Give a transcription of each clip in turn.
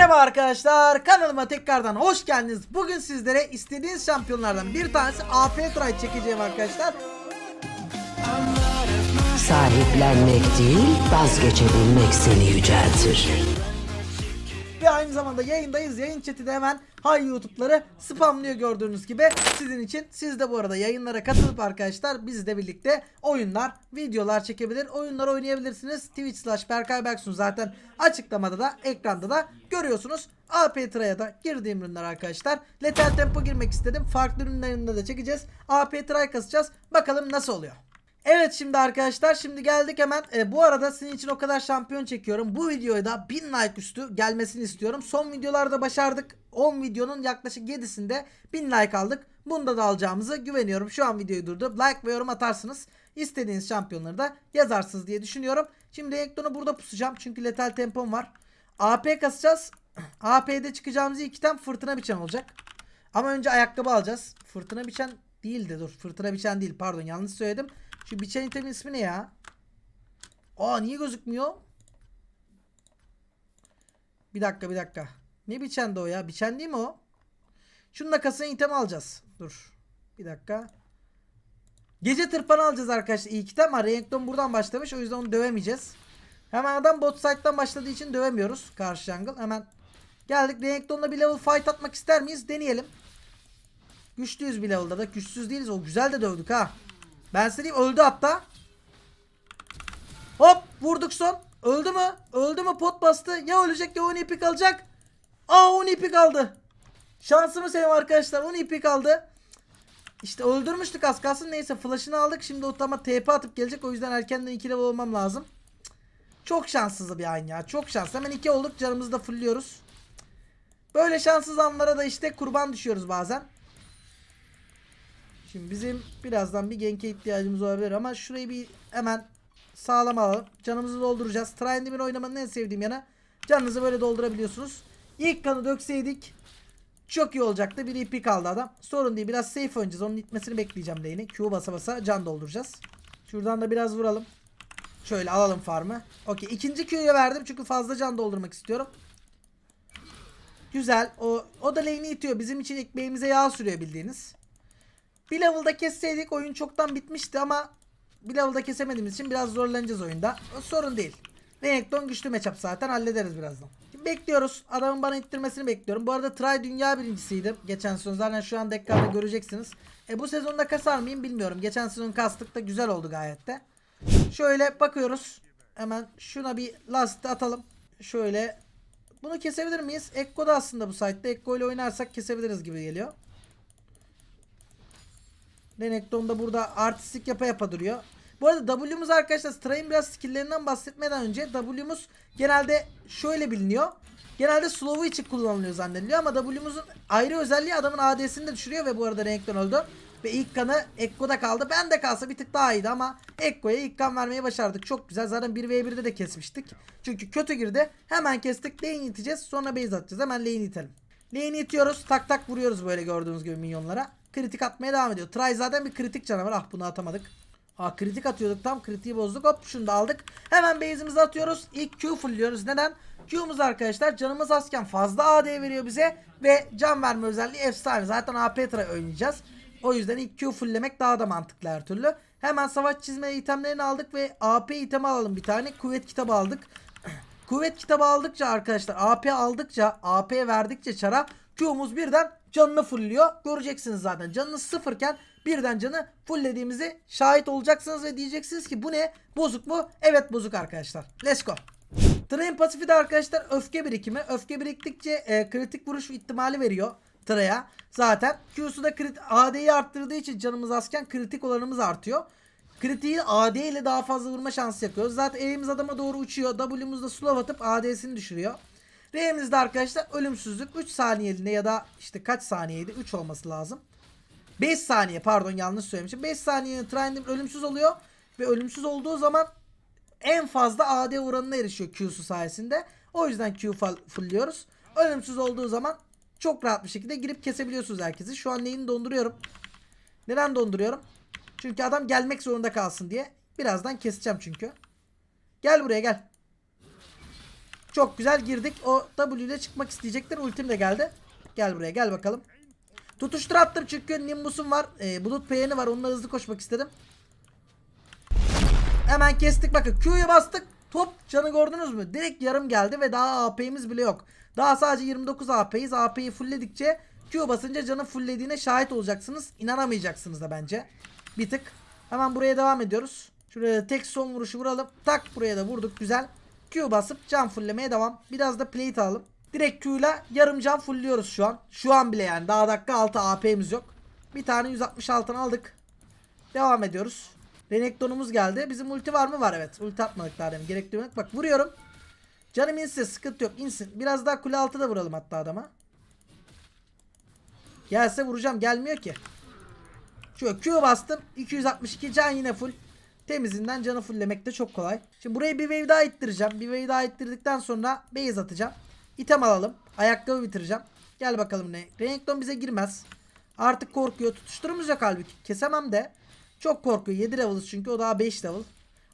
Merhaba arkadaşlar kanalıma tekrardan hoş geldiniz. Bugün sizlere istediğiniz şampiyonlardan bir tanesi AP Try çekeceğim arkadaşlar. Sahiplenmek değil, vazgeçebilmek seni yüceltir. Ve aynı zamanda yayındayız. Yayın chat'i de hemen hay YouTube'ları spamlıyor gördüğünüz gibi. Sizin için siz de bu arada yayınlara katılıp arkadaşlar bizle birlikte oyunlar, videolar çekebilir, oyunlar oynayabilirsiniz. Twitch slash Berkay Berksun zaten açıklamada da ekranda da görüyorsunuz. AP Try'a da girdiğim ürünler arkadaşlar. Lethal Tempo girmek istedim. Farklı ürünlerinde de çekeceğiz. AP Try kasacağız. Bakalım nasıl oluyor. Evet şimdi arkadaşlar şimdi geldik hemen. E, bu arada sizin için o kadar şampiyon çekiyorum. Bu videoya da 1000 like üstü gelmesini istiyorum. Son videolarda başardık. 10 videonun yaklaşık 7'sinde 1000 like aldık. Bunda da alacağımızı güveniyorum. Şu an videoyu durdurup like ve yorum atarsınız. İstediğiniz şampiyonları da yazarsınız diye düşünüyorum. Şimdi Ekton'u burada pusacağım. Çünkü letal tempom var. AP kasacağız. AP'de çıkacağımız ilk item fırtına biçen olacak. Ama önce ayakkabı alacağız. Fırtına biçen değildi dur. Fırtına biçen değil pardon yanlış söyledim. Şu biçen itemin ismi ne ya? Aa niye gözükmüyor? Bir dakika bir dakika. Ne biçen de o ya? Biçen değil mi o? Şunun da kasaya item alacağız. Dur. Bir dakika. Gece tırpanı alacağız arkadaşlar. İlk item var. Renekton buradan başlamış. O yüzden onu dövemeyeceğiz. Hemen adam bot side'dan başladığı için dövemiyoruz. Karşı jungle. Hemen geldik. Renekton'la bir level fight atmak ister miyiz? Deneyelim. Güçlüyüz bir level'da da. Güçsüz değiliz. O güzel de dövdük ha. Ben size öldü hatta. Hop vurduk son. Öldü mü? Öldü mü pot bastı. Ya ölecek ya 10 ipi kalacak. Aa 10 ipi kaldı. Şansımı seveyim arkadaşlar 10 ipi kaldı. İşte öldürmüştük az kalsın. Neyse flash'ını aldık. Şimdi o ama TP atıp gelecek. O yüzden erkenden 2 level olmam lazım. Çok şanssız bir an ya. Çok şans. Hemen 2 olduk. Canımızı da fullliyoruz. Böyle şanssız anlara da işte kurban düşüyoruz bazen. Şimdi bizim birazdan bir genke ihtiyacımız olabilir ama şurayı bir hemen sağlam alalım. Canımızı dolduracağız. Trendim'in oynamanın en sevdiğim yanı canınızı böyle doldurabiliyorsunuz. İlk kanı dökseydik çok iyi olacaktı. Bir ipi kaldı adam. Sorun değil. Biraz safe oynayacağız. Onun itmesini bekleyeceğim lane'i. Q basa basa can dolduracağız. Şuradan da biraz vuralım. Şöyle alalım farmı. Okey. İkinci Q'ya verdim çünkü fazla can doldurmak istiyorum. Güzel. O, o da lane'i itiyor. Bizim için ekmeğimize yağ sürüyor bildiğiniz. Bir level'da kesseydik oyun çoktan bitmişti ama bir level'da kesemediğimiz için biraz zorlanacağız oyunda. Sorun değil. Renekton güçlü matchup zaten hallederiz birazdan. Şimdi bekliyoruz. Adamın bana ittirmesini bekliyorum. Bu arada Try dünya birincisiydim. Geçen sezon zaten şu anda ekranda göreceksiniz. E bu sezonda kasar mıyım bilmiyorum. Geçen sezon kastık da güzel oldu gayet de. Şöyle bakıyoruz. Hemen şuna bir last atalım. Şöyle bunu kesebilir miyiz? Ekko da aslında bu site'de. Ekko ile oynarsak kesebiliriz gibi geliyor. Renekton da burada artistik yapa yapa duruyor. Bu arada W'muz arkadaşlar Stray'in biraz skill'lerinden bahsetmeden önce W'muz genelde şöyle biliniyor. Genelde slow'u için kullanılıyor zannediliyor ama W'muzun ayrı özelliği adamın AD'sini de düşürüyor ve bu arada Renekton öldü. Ve ilk kanı Ekko'da kaldı. Ben de kalsa bir tık daha iyiydi ama Ekko'ya ilk kan vermeyi başardık. Çok güzel. Zaten 1v1'de de kesmiştik. Çünkü kötü girdi. Hemen kestik. Lane iteceğiz. Sonra base atacağız. Hemen lane itelim. Lane itiyoruz. Tak tak vuruyoruz böyle gördüğünüz gibi minyonlara. Kritik atmaya devam ediyor. Try zaten bir kritik canavar. Ah bunu atamadık. Aa kritik atıyorduk tam kritiği bozduk. Hop şunu da aldık. Hemen base'imizi atıyoruz. İlk Q fullliyoruz. Neden? Q'muz arkadaşlar canımız azken fazla AD veriyor bize ve can verme özelliği efsane. Zaten AP Try oynayacağız. O yüzden ilk Q fulllemek daha da mantıklı her türlü. Hemen savaş çizme itemlerini aldık ve AP itemi alalım bir tane. Kuvvet kitabı aldık. Kuvvet kitabı aldıkça arkadaşlar AP aldıkça AP verdikçe çara Q'muz birden canını fullliyor. Göreceksiniz zaten canınız sıfırken birden canı fulllediğimizi şahit olacaksınız ve diyeceksiniz ki bu ne? Bozuk mu? Evet bozuk arkadaşlar. Let's go. Train pasifi de arkadaşlar öfke birikimi. Öfke biriktikçe e, kritik vuruş ihtimali veriyor Trey'a. Zaten Q'su da krit AD'yi arttırdığı için canımız azken kritik olanımız artıyor. Kritiği AD ile daha fazla vurma şansı yapıyoruz. Zaten elimiz adama doğru uçuyor. W'muz da slow atıp AD'sini düşürüyor. R'mizde arkadaşlar ölümsüzlük 3 saniyeliğine ya da işte kaç saniyeydi? 3 olması lazım. 5 saniye pardon yanlış söylemişim. 5 saniyenin Trend'im ölümsüz oluyor. Ve ölümsüz olduğu zaman en fazla AD oranına erişiyor Q'su sayesinde. O yüzden Q fullliyoruz. Ölümsüz olduğu zaman çok rahat bir şekilde girip kesebiliyorsunuz herkesi. Şu an lane'i donduruyorum. Neden donduruyorum? Çünkü adam gelmek zorunda kalsın diye. Birazdan keseceğim çünkü. Gel buraya gel. Çok güzel girdik. O W ile çıkmak isteyecektir. Ultim de geldi. Gel buraya gel bakalım. Tutuştur attım çünkü Nimbus'um var. E, bulut peyni var. Onunla hızlı koşmak istedim. Hemen kestik bakın. Q'yu bastık. Top canı gördünüz mü? Direkt yarım geldi ve daha AP'miz bile yok. Daha sadece 29 AP'yiz. AP'yi fullledikçe Q basınca canı fulllediğine şahit olacaksınız. İnanamayacaksınız da bence. Bir tık. Hemen buraya devam ediyoruz. Şuraya tek son vuruşu vuralım. Tak buraya da vurduk. Güzel. Q basıp can fulllemeye devam. Biraz da plate alalım. Direkt Q ile yarım can fullliyoruz şu an. Şu an bile yani. Daha dakika 6 AP'miz yok. Bir tane 166 aldık. Devam ediyoruz. Renektonumuz geldi. Bizim ulti var mı? Var evet. Ulti atmadık daha demin. Gerekli yok. Bak vuruyorum. Canım insin. Sıkıntı yok. insin. Biraz daha kule altı da vuralım hatta adama. Gelse vuracağım. Gelmiyor ki. Şöyle Q bastım. 262 can yine full. Temizinden canı fulllemek de çok kolay. Şimdi burayı bir wave daha ittireceğim. Bir wave daha ittirdikten sonra base atacağım. İtem alalım. Ayakkabı bitireceğim. Gel bakalım ne. Renekton bize girmez. Artık korkuyor. Tutuşturmayacak halbuki. Kesemem de. Çok korkuyor. 7 level'ız çünkü o daha 5 level.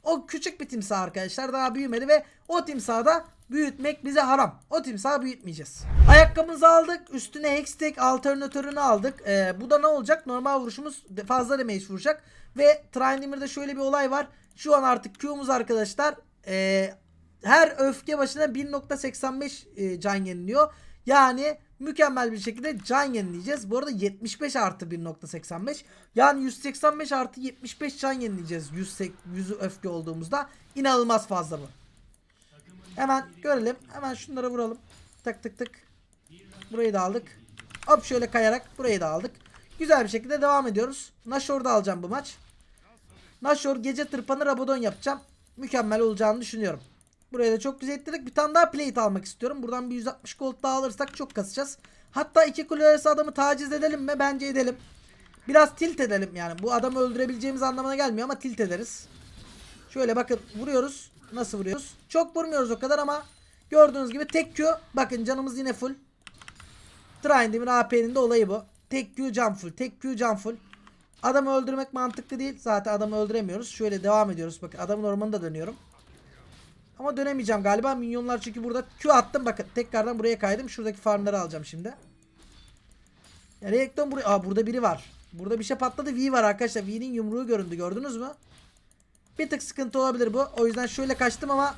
O küçük bir timsah arkadaşlar. Daha büyümedi ve o timsahı da büyütmek bize haram. O timsahı büyütmeyeceğiz. Ayakkabımızı aldık. Üstüne Hextech alternatörünü aldık. Ee, bu da ne olacak? Normal vuruşumuz fazla damage vuracak. Ve Trindimir'de şöyle bir olay var. Şu an artık Q'muz arkadaşlar ee, her öfke başına 1.85 e, can yeniliyor. Yani mükemmel bir şekilde can yenileyeceğiz. Bu arada 75 artı 1.85. Yani 185 artı 75 can yenileyeceğiz 100, sek- 100 öfke olduğumuzda. İnanılmaz fazla bu. Hemen görelim. Hemen şunlara vuralım. Tık tık tık. Burayı da aldık. Hop şöyle kayarak burayı da aldık. Güzel bir şekilde devam ediyoruz. Nashor'da alacağım bu maç. Nashor gece tırpanı Rabadon yapacağım. Mükemmel olacağını düşünüyorum. Buraya da çok güzel ettirdik. Bir tane daha plate almak istiyorum. Buradan bir 160 gold daha alırsak çok kasacağız. Hatta iki kule adamı taciz edelim mi? Bence edelim. Biraz tilt edelim yani. Bu adamı öldürebileceğimiz anlamına gelmiyor ama tilt ederiz. Şöyle bakın vuruyoruz. Nasıl vuruyoruz? Çok vurmuyoruz o kadar ama gördüğünüz gibi tek Q. Bakın canımız yine full. Trindim'in AP'nin de olayı bu. Tek Q can full. Tek Q can full. Adamı öldürmek mantıklı değil. Zaten adamı öldüremiyoruz. Şöyle devam ediyoruz. Bakın adamın ormanında dönüyorum. Ama dönemeyeceğim galiba. Minyonlar çünkü burada Q attım. Bakın tekrardan buraya kaydım. Şuradaki farmları alacağım şimdi. Ya Reakton buraya. Aa burada biri var. Burada bir şey patladı. V var arkadaşlar. V'nin yumruğu göründü. Gördünüz mü? Bir tık sıkıntı olabilir bu. O yüzden şöyle kaçtım ama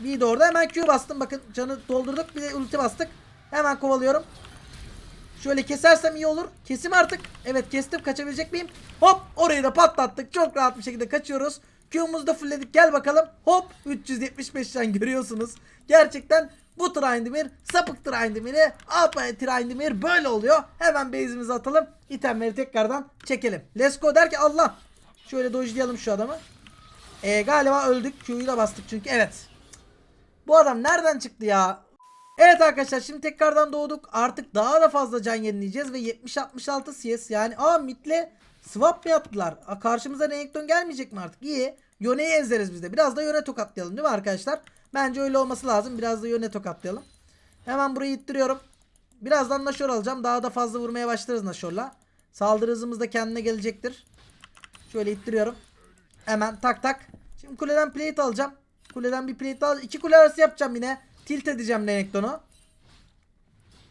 V de orada. Hemen Q bastım. Bakın canı doldurduk. Bir de ulti bastık. Hemen kovalıyorum. Şöyle kesersem iyi olur. Kesim artık. Evet kestim. Kaçabilecek miyim? Hop orayı da patlattık. Çok rahat bir şekilde kaçıyoruz. Q'muzu da fullledik. Gel bakalım. Hop 375 can görüyorsunuz. Gerçekten bu Trindamir sapık Trindamir'i AP Trindamir böyle oluyor. Hemen base'imizi atalım. İtemleri tekrardan çekelim. Let's go der ki Allah. Şöyle dojlayalım şu adamı. Ee, galiba öldük. Q'yu da bastık çünkü. Evet. Bu adam nereden çıktı ya? Evet arkadaşlar şimdi tekrardan doğduk. Artık daha da fazla can yenileyeceğiz ve 70-66 CS yani aa mitle swap mı yaptılar? Aa, karşımıza Renekton gelmeyecek mi artık? İyi. Yone'yi ezeriz biz de. Biraz da Yone tokatlayalım değil mi arkadaşlar? Bence öyle olması lazım. Biraz da Yone tokatlayalım. Hemen burayı ittiriyorum. Birazdan Nashor alacağım. Daha da fazla vurmaya başlarız Nashor'la. Saldırı hızımız da kendine gelecektir. Şöyle ittiriyorum. Hemen tak tak. Şimdi kuleden plate alacağım. Kuleden bir plate al. İki kule arası yapacağım yine. Tilt edeceğim Renekton'u.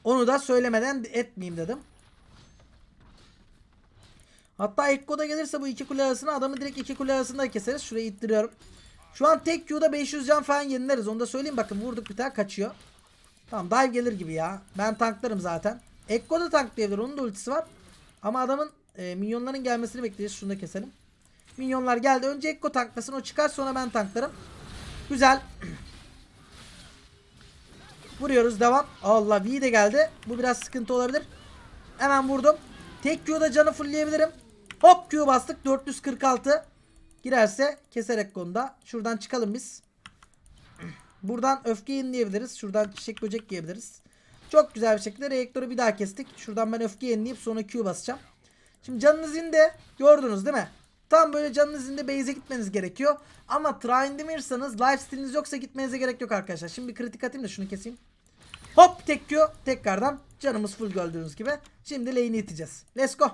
Onu da söylemeden etmeyeyim dedim. Hatta Ekko da gelirse bu iki kule arasına adamı direkt iki kule arasında keseriz. Şurayı ittiriyorum. Şu an tek Q'da 500 can falan yenileriz. Onu da söyleyeyim. Bakın vurduk bir tane kaçıyor. Tamam dive gelir gibi ya. Ben tanklarım zaten. Ekko da tanklayabilir. Onun da ultisi var. Ama adamın e, minyonların gelmesini bekleyeceğiz. Şunu da keselim. Minyonlar geldi. Önce Ekko tanklasın. O çıkar sonra ben tanklarım. Güzel. Vuruyoruz devam. Allah V de geldi. Bu biraz sıkıntı olabilir. Hemen vurdum. Tek Q'da canı fullleyebilirim. Hop Q bastık. 446. Girerse keserek konuda. Şuradan çıkalım biz. Buradan öfke yenileyebiliriz. Şuradan çiçek böcek yiyebiliriz. Çok güzel bir şekilde reaktörü bir daha kestik. Şuradan ben öfke yenileyip sonra Q basacağım. Şimdi canınız indi. Gördünüz değil mi? Tam böyle canınız indi base'e gitmeniz gerekiyor. Ama Trindamir'sanız lifesteal'iniz yoksa gitmenize gerek yok arkadaşlar. Şimdi bir kritik atayım da şunu keseyim. Hop tek Q tekrardan canımız full gördüğünüz gibi. Şimdi lane'i iteceğiz. Let's go.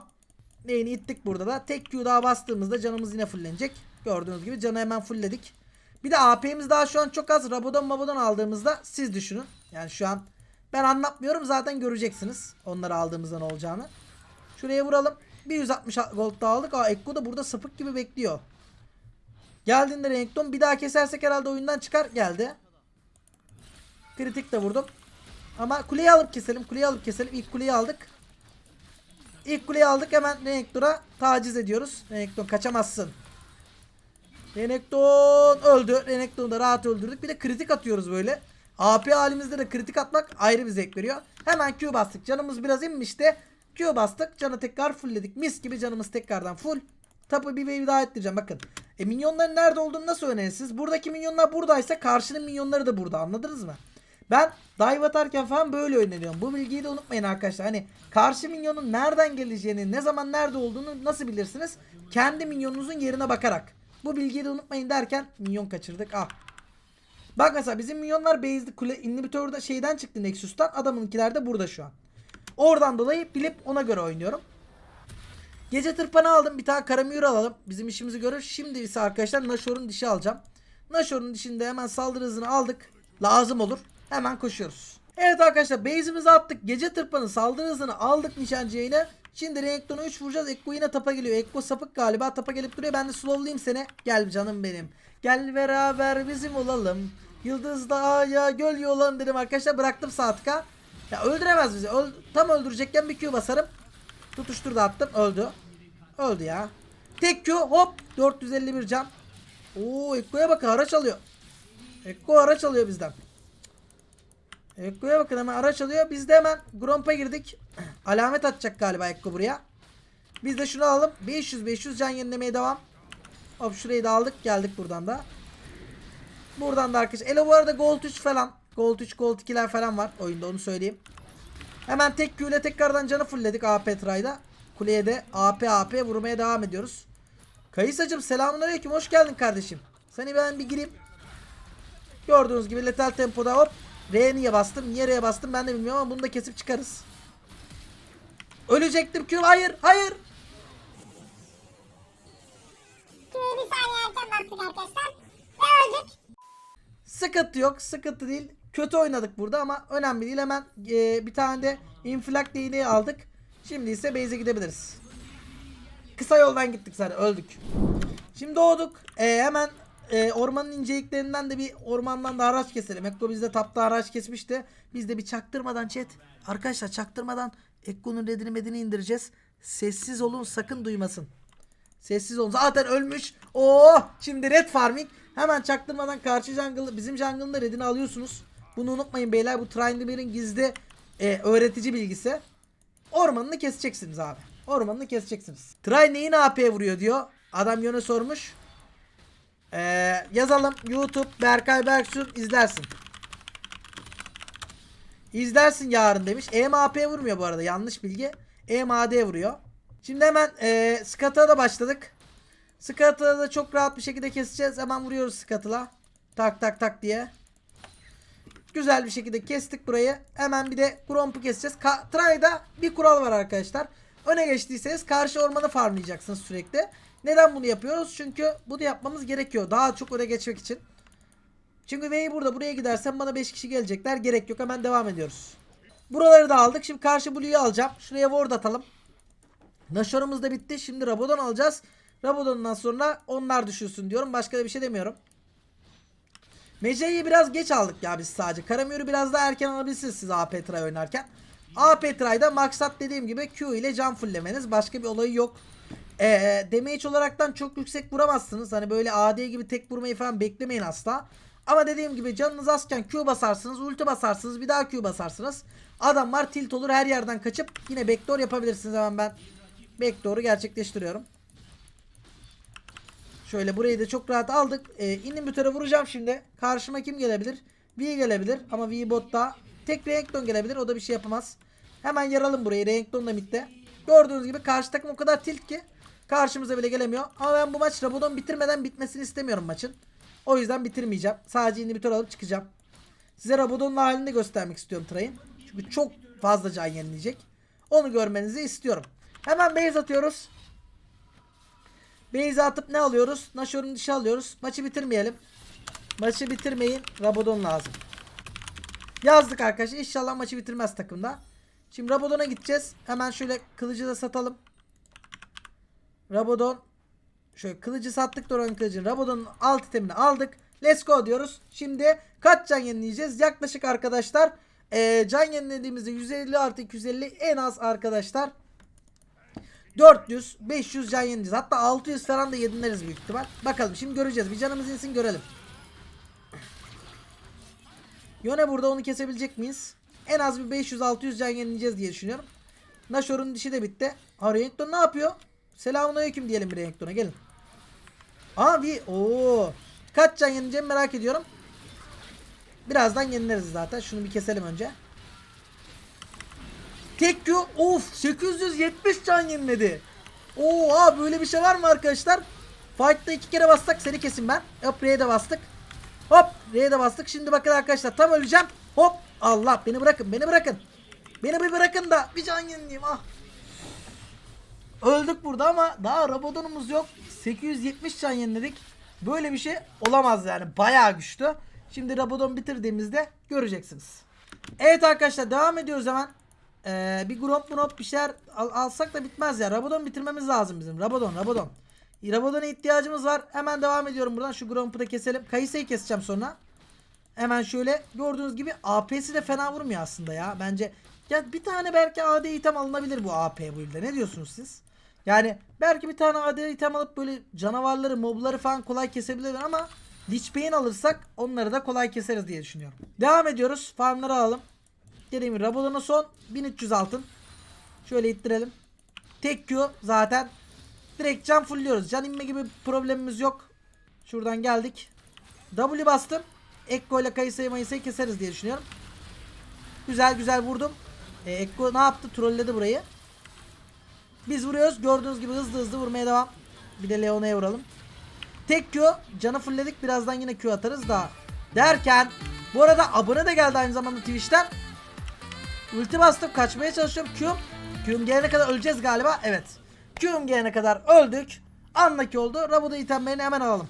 Lane'i ittik burada da. Tek Q daha bastığımızda canımız yine fullenecek. Gördüğünüz gibi canı hemen fullledik. Bir de AP'miz daha şu an çok az. Rabodon mabodon aldığımızda siz düşünün. Yani şu an ben anlatmıyorum zaten göreceksiniz. Onları aldığımızda ne olacağını. Şuraya vuralım. Bir 160 gold daha aldık. Aa Ekko da burada sapık gibi bekliyor. Geldiğinde Renekton bir daha kesersek herhalde oyundan çıkar. Geldi. Kritik de vurdum. Ama kuleyi alıp keselim. Kuleyi alıp keselim. İlk kuleyi aldık. İlk kuleyi aldık. Hemen Renekton'a taciz ediyoruz. Renekton kaçamazsın. Renekton öldü. Renekton'u da rahat öldürdük. Bir de kritik atıyoruz böyle. AP halimizde de kritik atmak ayrı bir zevk veriyor. Hemen Q bastık. Canımız biraz inmişti. Q bastık. Canı tekrar fullledik. Mis gibi canımız tekrardan full. Tapu bir wave daha ettireceğim. Bakın. E minyonların nerede olduğunu nasıl öğrenirsiniz? Buradaki minyonlar buradaysa karşının minyonları da burada. Anladınız mı? Ben dive atarken falan böyle oynanıyorum. Bu bilgiyi de unutmayın arkadaşlar. Hani karşı minyonun nereden geleceğini, ne zaman nerede olduğunu nasıl bilirsiniz? Kendi minyonunuzun yerine bakarak. Bu bilgiyi de unutmayın derken minyon kaçırdık. Ah. Bak mesela bizim minyonlar base'de kule inhibitörde şeyden çıktı Nexus'tan. Adamınkiler de burada şu an. Oradan dolayı bilip ona göre oynuyorum. Gece tırpanı aldım. Bir tane karamür alalım. Bizim işimizi görür. Şimdi ise arkadaşlar Nashor'un dişi alacağım. Nashor'un dişinde hemen saldırı hızını aldık. Lazım olur. Hemen koşuyoruz. Evet arkadaşlar base'imizi attık. Gece tırpanı saldırı hızını aldık nişancıya yine. Şimdi Renekton'a 3 vuracağız. Ekko yine tapa geliyor. Ekko sapık galiba. Tapa gelip duruyor. Ben de slowlayayım seni. Gel canım benim. Gel beraber bizim olalım. Yıldız Dağ'a göl yolan dedim arkadaşlar. Bıraktım Saatka. Ya öldüremez bizi. Öl- Tam öldürecekken bir Q basarım. Tutuştur da attım. Öldü. Öldü ya. Tek Q hop. 451 can. Oo Ekko'ya bakın araç alıyor. Ekko araç alıyor bizden. Ekko'ya bakın hemen araç alıyor. Biz de hemen Gromp'a girdik. Alamet atacak galiba Ekko buraya. Biz de şunu alalım. 500 500 can yenilemeye devam. Hop şurayı da aldık. Geldik buradan da. Buradan da arkadaşlar. Elo bu arada Gold 3 falan. Gold 3 Gold 2'ler falan var oyunda onu söyleyeyim. Hemen tek Q ile tekrardan canı fullledik AP Tray'da. Kuleye de AP AP vurmaya devam ediyoruz. Kayısacım selamünaleyküm hoş geldin kardeşim. Seni ben bir gireyim. Gördüğünüz gibi letal tempoda hop. R niye bastım? Niye R'ye bastım ben de bilmiyorum ama bunu da kesip çıkarız. Ölecektim Q. Hayır, hayır. Şimdi bir saniye erken bastık arkadaşlar. Ve öldük. Sıkıntı yok, sıkıntı değil. Kötü oynadık burada ama önemli değil. Hemen e, bir tane de inflak değneği aldık. Şimdi ise base'e gidebiliriz. Kısa yoldan gittik zaten öldük. Şimdi doğduk. E, hemen e, ormanın inceliklerinden de bir ormandan da araç keselim. Ekko bizde tapta araç kesmişti. Biz de bir çaktırmadan chat. Arkadaşlar çaktırmadan Ekko'nun redini medini indireceğiz. Sessiz olun sakın duymasın. Sessiz olun. Zaten ölmüş. Oo, şimdi red farming. Hemen çaktırmadan karşı jungle bizim jungle'ın da redini alıyorsunuz. Bunu unutmayın beyler. Bu Trindamer'in gizli e, öğretici bilgisi. Ormanını keseceksiniz abi. Ormanını keseceksiniz. Try neyin AP vuruyor diyor. Adam yöne sormuş. Ee, yazalım YouTube Berkay Berksun izlersin. İzlersin yarın demiş. EMAP vurmuyor bu arada yanlış bilgi. EMAD vuruyor. Şimdi hemen e, Scuttle'a da başladık. Scuttle'ı da çok rahat bir şekilde keseceğiz. Hemen vuruyoruz Scuttle'a. Tak tak tak diye. Güzel bir şekilde kestik burayı. Hemen bir de Gromp'u keseceğiz. Ka Try'da bir kural var arkadaşlar. Öne geçtiyseniz karşı ormanı farmlayacaksınız sürekli. Neden bunu yapıyoruz? Çünkü bunu yapmamız gerekiyor. Daha çok öne geçmek için. Çünkü V'yi burada buraya gidersem bana 5 kişi gelecekler. Gerek yok. Hemen devam ediyoruz. Buraları da aldık. Şimdi karşı Blue'yu alacağım. Şuraya ward atalım. Nashor'umuz da bitti. Şimdi Rabadon alacağız. Rabadon'dan sonra onlar düşürsün diyorum. Başka da bir şey demiyorum. Mece'yi biraz geç aldık ya biz sadece. Karamür'ü biraz daha erken alabilirsiniz siz AP Try oynarken. AP Try'da maksat dediğim gibi Q ile can fulllemeniz. Başka bir olayı yok. Ee, damage olaraktan çok yüksek vuramazsınız. Hani böyle AD gibi tek vurmayı falan beklemeyin asla. Ama dediğim gibi canınız azken Q basarsınız, ulti basarsınız, bir daha Q basarsınız. Adamlar tilt olur her yerden kaçıp yine backdoor yapabilirsiniz. Hemen ben backdoor'u gerçekleştiriyorum. Şöyle burayı da çok rahat aldık. Ee, inhibitöre vuracağım şimdi. Karşıma kim gelebilir? V gelebilir ama V botta. Tek Renekton gelebilir. O da bir şey yapamaz. Hemen yaralım burayı. Renekton da midde. Gördüğünüz gibi karşı takım o kadar tilt ki karşımıza bile gelemiyor. Ama ben bu maç Rabadon bitirmeden bitmesini istemiyorum maçın. O yüzden bitirmeyeceğim. Sadece inhibitör alıp çıkacağım. Size Rabadon'un halini göstermek istiyorum Tray'ın. Çünkü çok fazla can yenileyecek. Onu görmenizi istiyorum. Hemen base atıyoruz. Base atıp ne alıyoruz? Nashor'un dişi alıyoruz. Maçı bitirmeyelim. Maçı bitirmeyin. Rabadon lazım. Yazdık arkadaşlar. İnşallah maçı bitirmez takımda. Şimdi Rabadon'a gideceğiz. Hemen şöyle kılıcı da satalım. Rabadon. Şöyle kılıcı sattık Doran kılıcın. Rabadon'un alt itemini aldık. Let's go diyoruz. Şimdi kaç can yenileyeceğiz? Yaklaşık arkadaşlar. eee, can yenilediğimizde 150 artı 250 en az arkadaşlar. 400, 500 can yeneceğiz. Hatta 600 falan da yedinleriz büyük ihtimal. Bakalım şimdi göreceğiz. Bir canımız insin görelim. Yone burada onu kesebilecek miyiz? En az bir 500-600 can yenileceğiz diye düşünüyorum. Nashor'un dişi de bitti. Ha Renekton ne yapıyor? Selamünaleyküm diyelim bir Renekton'a gelin. Abi ooo. Kaç can yenileceğimi merak ediyorum. Birazdan yenileriz zaten. Şunu bir keselim önce. Tek Q of 870 can yeniledi. Oha böyle bir şey var mı arkadaşlar? Fight'ta iki kere bassak seni kesin ben. Hop R'ye de bastık. Hop R'ye de bastık. Şimdi bakın arkadaşlar tam öleceğim. Hop Allah beni bırakın beni bırakın. Beni bir bırakın da bir can yenileyim ah. Öldük burada ama daha Rabadon'umuz yok. 870 can yeniledik. Böyle bir şey olamaz yani. Bayağı güçlü. Şimdi Rabadon bitirdiğimizde göreceksiniz. Evet arkadaşlar devam ediyoruz hemen. Ee, bir gromp gromp bir şeyler al- alsak da bitmez ya. Rabadon bitirmemiz lazım bizim. Rabadon Rabadon. Rabadon'a ihtiyacımız var. Hemen devam ediyorum buradan. Şu gromp'u da keselim. Kayısayı keseceğim sonra. Hemen şöyle gördüğünüz gibi AP'si de fena vurmuyor aslında ya. Bence ya bir tane belki AD item alınabilir bu AP bu ilde. Ne diyorsunuz siz? Yani belki bir tane AD item alıp böyle canavarları, mobları falan kolay kesebilirler ama Lich Bane alırsak onları da kolay keseriz diye düşünüyorum. Devam ediyoruz. Farmları alalım. Dediğim Rabadon'a son 1300 altın. Şöyle ittirelim. Tek Q zaten direkt can fullliyoruz. Can inme gibi problemimiz yok. Şuradan geldik. W bastım. Ekko ile Kayısayı Mayısayı keseriz diye düşünüyorum. Güzel güzel vurdum. E, Ekko ne yaptı? Trolledi burayı. Biz vuruyoruz. Gördüğünüz gibi hızlı hızlı vurmaya devam. Bir de Leona'ya vuralım. Tek Q. Canı fullledik. Birazdan yine Q atarız da. Derken bu arada abone de geldi aynı zamanda Twitch'ten. Ulti bastım. Kaçmaya çalışıyorum. Q'm. Q'm gelene kadar öleceğiz galiba. Evet. Q'm gelene kadar öldük. Anlaki oldu. Rabuda itemlerini hemen alalım.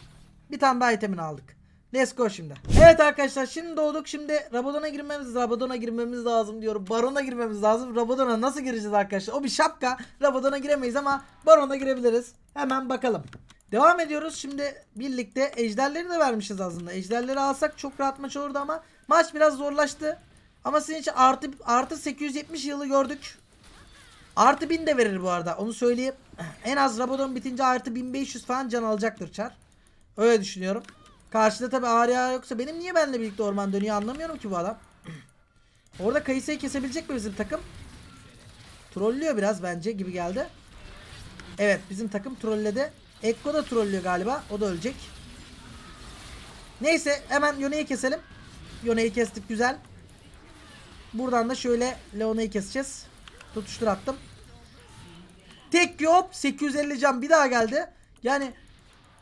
Bir tane daha itemini aldık. Let's go şimdi. Evet arkadaşlar şimdi doğduk. Şimdi Rabadon'a girmemiz Rabadon'a girmemiz lazım diyorum. Baron'a girmemiz lazım. Rabadon'a nasıl gireceğiz arkadaşlar? O bir şapka. Rabadon'a giremeyiz ama Baron'a girebiliriz. Hemen bakalım. Devam ediyoruz. Şimdi birlikte ejderleri de vermişiz aslında. Ejderleri alsak çok rahat maç olurdu ama maç biraz zorlaştı. Ama sizin için artı, artı 870 yılı gördük. Artı 1000 de verir bu arada. Onu söyleyeyim. En az Rabadon bitince artı 1500 falan can alacaktır Çar. Öyle düşünüyorum. Karşıda tabi Arya yoksa benim niye benimle birlikte orman dönüyor anlamıyorum ki bu adam. Orada Kayısı'yı kesebilecek mi bizim takım? Trollüyor biraz bence gibi geldi. Evet bizim takım trolledi. Ekko da trollüyor galiba. O da ölecek. Neyse hemen Yone'yi keselim. Yone'yi kestik güzel. Buradan da şöyle Leona'yı keseceğiz. Tutuştur attım. Tek yok 850 can bir daha geldi. Yani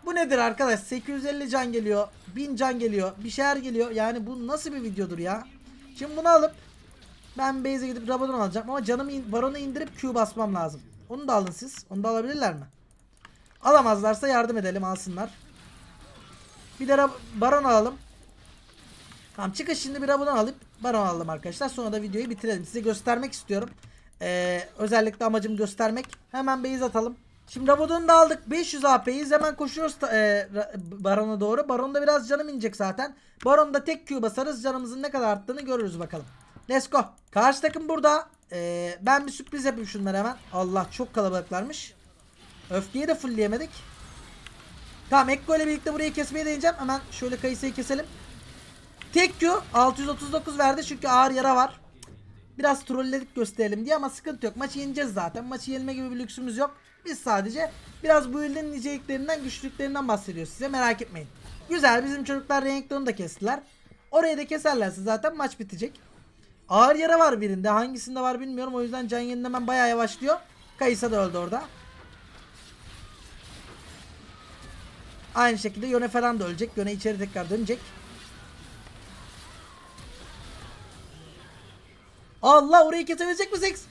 bu nedir arkadaş? 850 can geliyor. 1000 can geliyor. Bir şeyler geliyor. Yani bu nasıl bir videodur ya? Şimdi bunu alıp ben base'e gidip Rabadon alacağım ama canımı in, baronu indirip Q basmam lazım. Onu da alın siz. Onu da alabilirler mi? Alamazlarsa yardım edelim alsınlar. Bir de baron alalım. Tamam çıkın şimdi bir Rabadon alıp baron alalım arkadaşlar. Sonra da videoyu bitirelim. Size göstermek istiyorum. Ee, özellikle amacım göstermek. Hemen base atalım. Şimdi Rabadon'u da aldık. 500 AP'yiz. Hemen koşuyoruz e, Baron'a doğru. Baron'da biraz canım inecek zaten. Baron'da tek Q basarız. Canımızın ne kadar arttığını görürüz bakalım. Let's go. Karşı takım burada. Ee, ben bir sürpriz yapayım şunlara hemen. Allah çok kalabalıklarmış. Öfkeyi de fullleyemedik. Tamam Ekko ile birlikte burayı kesmeye deneyeceğim. Hemen şöyle kayısıyı keselim. Tek Q 639 verdi çünkü ağır yara var. Biraz trolledik gösterelim diye ama sıkıntı yok. Maçı yeneceğiz zaten. Maçı yenme gibi bir lüksümüz yok. Biz sadece biraz bu ildin niceliklerinden, güçlüklerinden bahsediyoruz size merak etmeyin. Güzel bizim çocuklar Renekton'u da kestiler. Orayı da keserlerse zaten maç bitecek. Ağır yara var birinde. Hangisinde var bilmiyorum. O yüzden can yenilemem bayağı yavaşlıyor. Kayısa da öldü orada. Aynı şekilde Yone falan da ölecek. Yone içeri tekrar dönecek. Allah orayı kesebilecek mi Sex?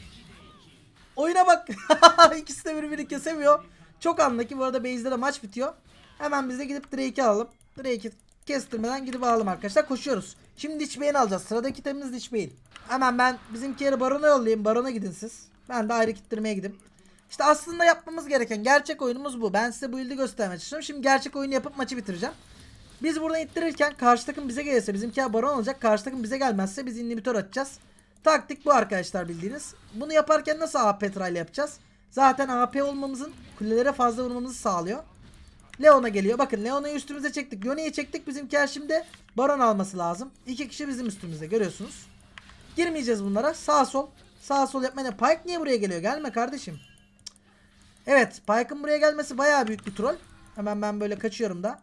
Oyuna bak. İkisi de birbirini kesemiyor. Çok anla ki bu arada base'de de maç bitiyor. Hemen biz de gidip Drake'i alalım. Drake'i kestirmeden gidip alalım arkadaşlar. Koşuyoruz. Şimdi Lich Bane alacağız. Sıradaki temimiz Lich Bane. Hemen ben bizimkileri Baron'a yollayayım. Baron'a gidin siz. Ben de ayrı kittirmeye gideyim. İşte aslında yapmamız gereken gerçek oyunumuz bu. Ben size bu build'i göstermek istiyorum. Şimdi gerçek oyunu yapıp maçı bitireceğim. Biz buradan ittirirken karşı takım bize gelirse bizimki baron olacak. Karşı takım bize gelmezse biz inhibitor atacağız. Taktik bu arkadaşlar bildiğiniz. Bunu yaparken nasıl AP trial yapacağız? Zaten AP olmamızın kulelere fazla vurmamızı sağlıyor. Leon'a geliyor. Bakın Leon'u üstümüze çektik. Yone'yi çektik. Bizimkiler şimdi baron alması lazım. İki kişi bizim üstümüzde görüyorsunuz. Girmeyeceğiz bunlara. Sağ sol. Sağ sol yapmaya. Pike niye buraya geliyor? Gelme kardeşim. Evet. Pike'ın buraya gelmesi bayağı büyük bir troll. Hemen ben böyle kaçıyorum da.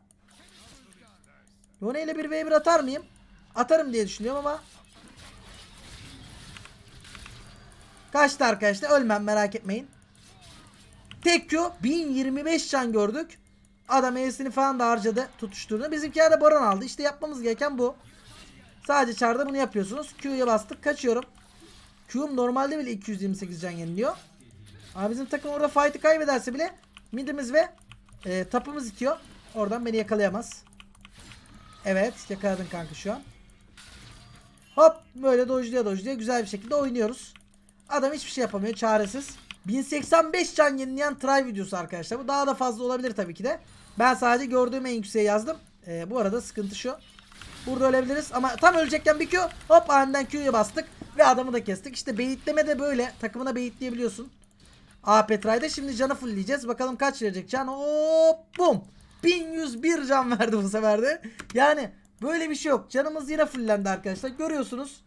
Yone ile bir v 1 atar mıyım? Atarım diye düşünüyorum ama. Kaçtı arkadaşlar. Ölmem merak etmeyin. Tek Q 1025 can gördük. Adam E'sini falan da harcadı. Tutuşturdu. Bizimkiler de baron aldı. İşte yapmamız gereken bu. Sadece çarda bunu yapıyorsunuz. Q'ya bastık. Kaçıyorum. Q'um normalde bile 228 can yeniliyor. Ama bizim takım orada fight'ı kaybederse bile midimiz ve e, tapımız itiyor. Oradan beni yakalayamaz. Evet yakaladın kanka şu an. Hop böyle dojluya dojluya güzel bir şekilde oynuyoruz. Adam hiçbir şey yapamıyor çaresiz. 1085 can yenileyen try videosu arkadaşlar. Bu daha da fazla olabilir tabii ki de. Ben sadece gördüğüm en yükseğe yazdım. Ee, bu arada sıkıntı şu. Burada ölebiliriz ama tam ölecekken bir Q. Hop aniden Q'ya bastık. Ve adamı da kestik. İşte beyitleme de böyle. Takımına beyitleyebiliyorsun. AP Try'da şimdi canı fullleyeceğiz. Bakalım kaç verecek can. Hop bum. 1101 can verdi bu sefer de. Yani böyle bir şey yok. Canımız yine fullendi arkadaşlar. Görüyorsunuz.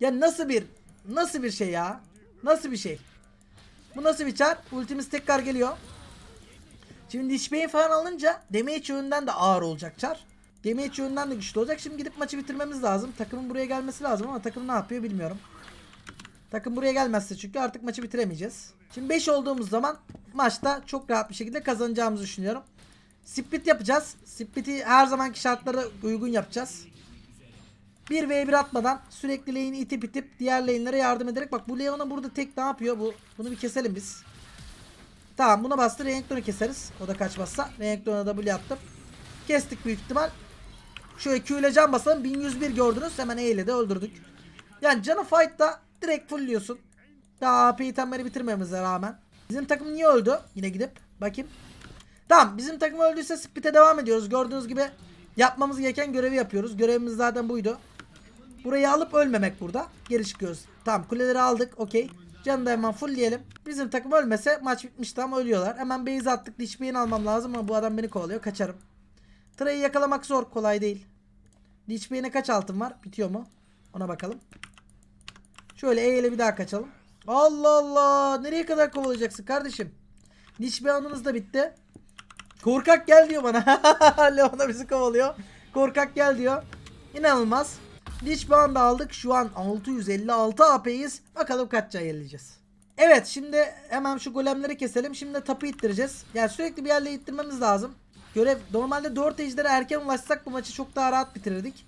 Ya nasıl bir nasıl bir şey ya? Nasıl bir şey? Bu nasıl bir çar? Ultimiz tekrar geliyor. Şimdi Bane falan alınca damage yönünden de ağır olacak çar. Damage yönünden de güçlü olacak. Şimdi gidip maçı bitirmemiz lazım. Takımın buraya gelmesi lazım ama takım ne yapıyor bilmiyorum. Takım buraya gelmezse çünkü artık maçı bitiremeyeceğiz. Şimdi 5 olduğumuz zaman maçta çok rahat bir şekilde kazanacağımızı düşünüyorum. Split yapacağız. Split'i her zamanki şartlara uygun yapacağız. 1 v 1 atmadan sürekli lane'i itip itip diğer lane'lere yardım ederek bak bu Leon'a burada tek ne yapıyor? Bu bunu bir keselim biz. Tamam buna bastı Renekton'u keseriz. O da kaçmazsa. Renekton'a W attım. Kestik büyük ihtimal. Şöyle Q ile can basalım. 1101 gördünüz. Hemen E ile de öldürdük. Yani canı fight'ta direkt fullliyorsun. Daha AP itemleri bitirmemize rağmen. Bizim takım niye öldü? Yine gidip bakayım. Tamam bizim takım öldüyse split'e devam ediyoruz. Gördüğünüz gibi yapmamız gereken görevi yapıyoruz. Görevimiz zaten buydu. Burayı alıp ölmemek burada. Geri çıkıyoruz. Tamam kuleleri aldık. Okey. Canı da hemen fullleyelim. Bizim takım ölmese maç bitmişti ama ölüyorlar. Hemen base attık. Lich Bane almam lazım ama bu adam beni kovalıyor. Kaçarım. Trey'i yakalamak zor. Kolay değil. Lich Bane'e kaç altın var? Bitiyor mu? Ona bakalım. Şöyle E ile bir daha kaçalım. Allah Allah. Nereye kadar kovalayacaksın kardeşim? Lich Bane'ımız da bitti. Korkak gel diyor bana. Leona bizi kovalıyor. Korkak gel diyor. İnanılmaz. Bane da aldık. Şu an 656 AP'yiz. Bakalım kaç can yenileyeceğiz. Evet şimdi hemen şu golemleri keselim. Şimdi tapı ittireceğiz. Yani sürekli bir yerle ittirmemiz lazım. Görev normalde 4 ejdere erken ulaşsak bu maçı çok daha rahat bitirirdik.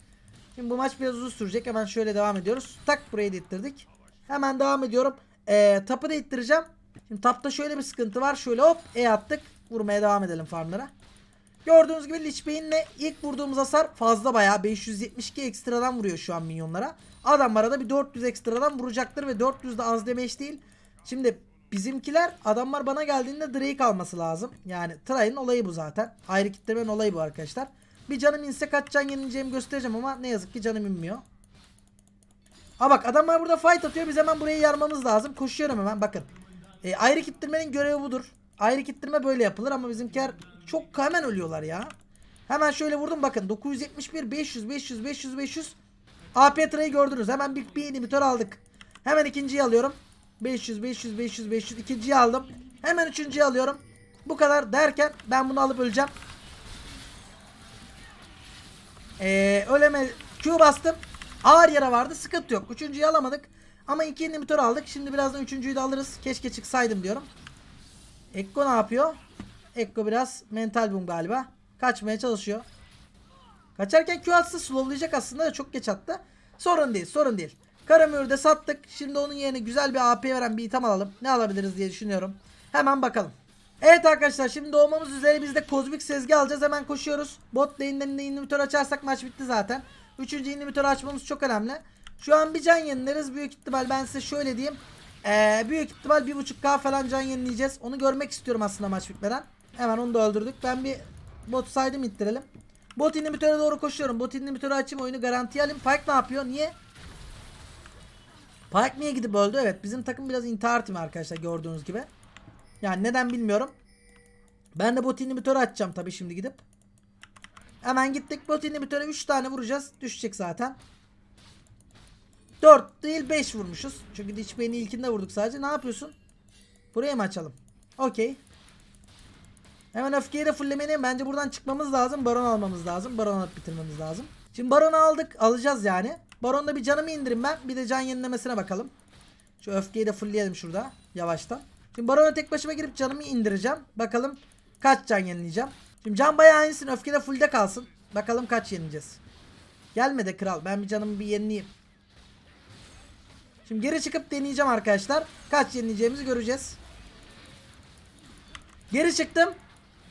Şimdi bu maç biraz uzun sürecek. Hemen şöyle devam ediyoruz. Tak burayı da ittirdik. Hemen devam ediyorum. Ee, tapı da ittireceğim. Şimdi tapta şöyle bir sıkıntı var. Şöyle hop E attık. Vurmaya devam edelim farmlara. Gördüğünüz gibi Lich Bane'le ilk vurduğumuz hasar fazla bayağı 572 ekstradan vuruyor şu an minyonlara. Adam arada bir 400 ekstradan vuracaktır ve 400 de az damage değil. Şimdi bizimkiler adamlar bana geldiğinde Drake alması lazım. Yani Try'ın olayı bu zaten. Ayrı kitlemenin olayı bu arkadaşlar. Bir canım inse kaç can yenileceğimi göstereceğim ama ne yazık ki canım inmiyor. Ha bak adamlar burada fight atıyor. Biz hemen burayı yarmamız lazım. Koşuyorum hemen bakın. E, ayrı kittirmenin görevi budur. Ayrı kittirme böyle yapılır ama bizimkiler çok hemen ölüyorlar ya. Hemen şöyle vurdum bakın 971 500 500 500 500 AP Tray'ı gördünüz. Hemen bir, bir inhibitor aldık. Hemen ikinciyi alıyorum. 500 500 500 500 ikinciyi aldım. Hemen üçüncüyü alıyorum. Bu kadar derken ben bunu alıp öleceğim. Ee, öleme Q bastım. Ağır yara vardı. Sıkıntı yok. Üçüncüyü alamadık. Ama iki inhibitor aldık. Şimdi birazdan üçüncüyü de alırız. Keşke çıksaydım diyorum. Ekko ne yapıyor? Ekko biraz mental boom galiba. Kaçmaya çalışıyor. Kaçarken Q atsa slowlayacak aslında da çok geç attı. Sorun değil sorun değil. Karamür'ü de sattık. Şimdi onun yerine güzel bir AP veren bir item alalım. Ne alabiliriz diye düşünüyorum. Hemen bakalım. Evet arkadaşlar şimdi doğmamız üzere biz de kozmik sezgi alacağız. Hemen koşuyoruz. Bot lane'den de inhibitor açarsak maç bitti zaten. Üçüncü inhibitörü açmamız çok önemli. Şu an bir can yenileriz. Büyük ihtimal ben size şöyle diyeyim. Ee, büyük ihtimal 1.5k falan can yenileyeceğiz. Onu görmek istiyorum aslında maç bitmeden. Hemen onu da öldürdük. Ben bir bot saydım ittirelim. Bot inhibitöre doğru koşuyorum. Bot inhibitörü açayım oyunu garantiye alayım. Pyke ne yapıyor? Niye? Pyke niye gidip öldü? Evet bizim takım biraz intihar timi arkadaşlar gördüğünüz gibi. Yani neden bilmiyorum. Ben de bot inhibitörü açacağım tabii şimdi gidip. Hemen gittik bot inhibitöre 3 tane vuracağız. Düşecek zaten. 4 değil 5 vurmuşuz. Çünkü Ditch Bey'in ilkinde vurduk sadece. Ne yapıyorsun? Buraya mı açalım? Okey. Hemen öfkeyi de fulllemeliyim. Bence buradan çıkmamız lazım. Baron almamız lazım. Baron alıp bitirmemiz lazım. Şimdi Baron'u aldık. Alacağız yani. Baron'da bir canımı indirim ben. Bir de can yenilemesine bakalım. Şu öfkeyi de fullleyelim şurada. Yavaştan. Şimdi Baron'a tek başıma girip canımı indireceğim. Bakalım kaç can yenileyeceğim. Şimdi can bayağı insin. Öfke de fullde kalsın. Bakalım kaç yenileceğiz. Gelme de kral. Ben bir canımı bir yenileyim. Şimdi geri çıkıp deneyeceğim arkadaşlar. Kaç yenileceğimizi göreceğiz. Geri çıktım.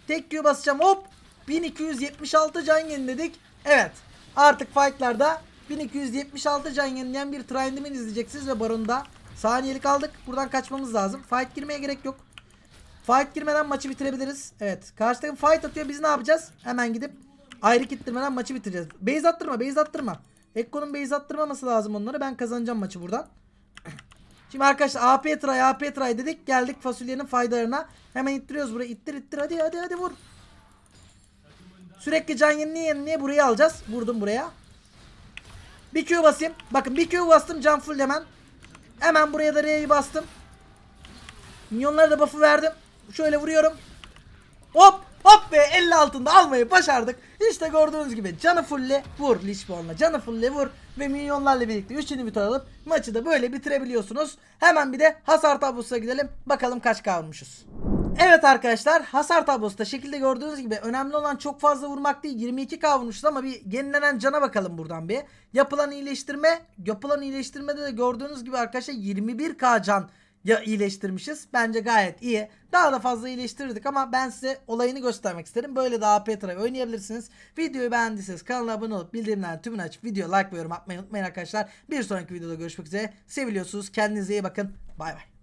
Tek Q basacağım. Hop. 1276 can yeniledik. Evet. Artık fightlarda 1276 can yenileyen bir Trindam'in izleyeceksiniz ve Baron'da saniyelik aldık. Buradan kaçmamız lazım. Fight girmeye gerek yok. Fight girmeden maçı bitirebiliriz. Evet. Karşı takım fight atıyor. Biz ne yapacağız? Hemen gidip ayrı kittirmeden maçı bitireceğiz. Base attırma. Base attırma. Ekko'nun base attırmaması lazım onları. Ben kazanacağım maçı buradan. Şimdi arkadaşlar AP try AP try dedik. Geldik fasulyenin faydalarına. Hemen ittiriyoruz buraya. İttir ittir. Hadi hadi hadi vur. Sürekli can yeniliğe yeniliğe burayı alacağız. Vurdum buraya. Bir Q basayım. Bakın bir Q bastım can full hemen. Hemen buraya da R'yi bastım. Minyonlara da buff'ı verdim. Şöyle vuruyorum. Hop hop ve 50 altında almayı başardık. İşte gördüğünüz gibi canı fulle vur Lichborn'la. Canı fulle vur ve minyonlarla birlikte 3 inhibitor alıp maçı da böyle bitirebiliyorsunuz. Hemen bir de hasar tablosuna gidelim. Bakalım kaç kavurmuşuz. Evet arkadaşlar hasar tablosu da şekilde gördüğünüz gibi önemli olan çok fazla vurmak değil 22 kavurmuşuz ama bir yenilenen cana bakalım buradan bir. Yapılan iyileştirme yapılan iyileştirmede de gördüğünüz gibi arkadaşlar 21k can ya iyileştirmişiz. Bence gayet iyi. Daha da fazla iyileştirirdik ama ben size olayını göstermek isterim. Böyle de AP oynayabilirsiniz. Videoyu beğendiyseniz kanala abone olup bildirimleri tümünü açıp video like ve yorum atmayı unutmayın arkadaşlar. Bir sonraki videoda görüşmek üzere. Seviliyorsunuz. Kendinize iyi bakın. Bay bay.